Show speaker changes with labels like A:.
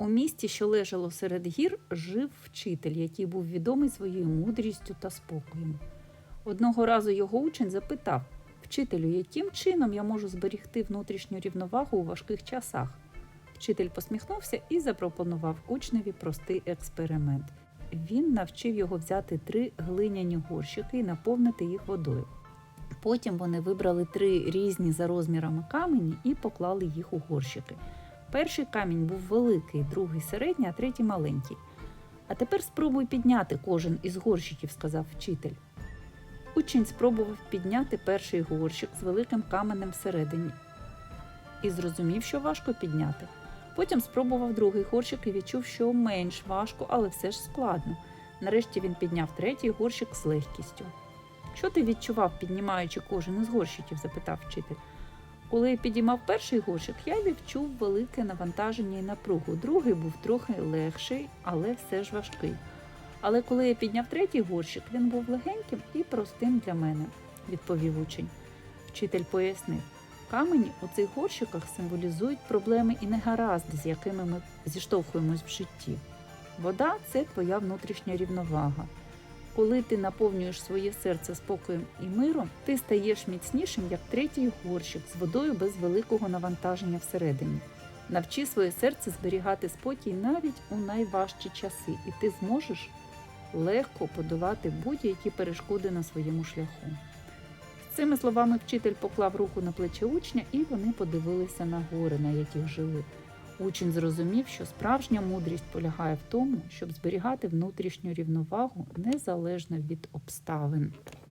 A: У місті, що лежало серед гір, жив вчитель, який був відомий своєю мудрістю та спокоєм. Одного разу його учень запитав Вчителю, яким чином я можу зберігти внутрішню рівновагу у важких часах? Вчитель посміхнувся і запропонував учневі простий експеримент. Він навчив його взяти три глиняні горщики і наповнити їх водою. Потім вони вибрали три різні за розмірами камені і поклали їх у горщики. Перший камінь був великий, другий середній, а третій маленький. А тепер спробуй підняти кожен із горщиків, сказав вчитель. Учень спробував підняти перший горщик з великим каменем всередині і зрозумів, що важко підняти. Потім спробував другий горщик і відчув, що менш важко, але все ж складно. Нарешті він підняв третій горщик з легкістю. Що ти відчував, піднімаючи кожен із горщиків? запитав вчитель. Коли я підіймав перший горщик, я відчув велике навантаження і напругу. Другий був трохи легший, але все ж важкий. Але коли я підняв третій горщик, він був легеньким і простим для мене, відповів учень. Вчитель пояснив. Камені у цих горщиках символізують проблеми і негаразди, з якими ми зіштовхуємось в житті. Вода це твоя внутрішня рівновага. Коли ти наповнюєш своє серце спокоєм і миром, ти стаєш міцнішим, як третій горщик з водою без великого навантаження всередині. Навчи своє серце зберігати спокій навіть у найважчі часи, і ти зможеш легко подолати будь-які перешкоди на своєму шляху. З цими словами вчитель поклав руку на плече учня, і вони подивилися на гори, на яких жили. Учень зрозумів, що справжня мудрість полягає в тому, щоб зберігати внутрішню рівновагу незалежно від обставин.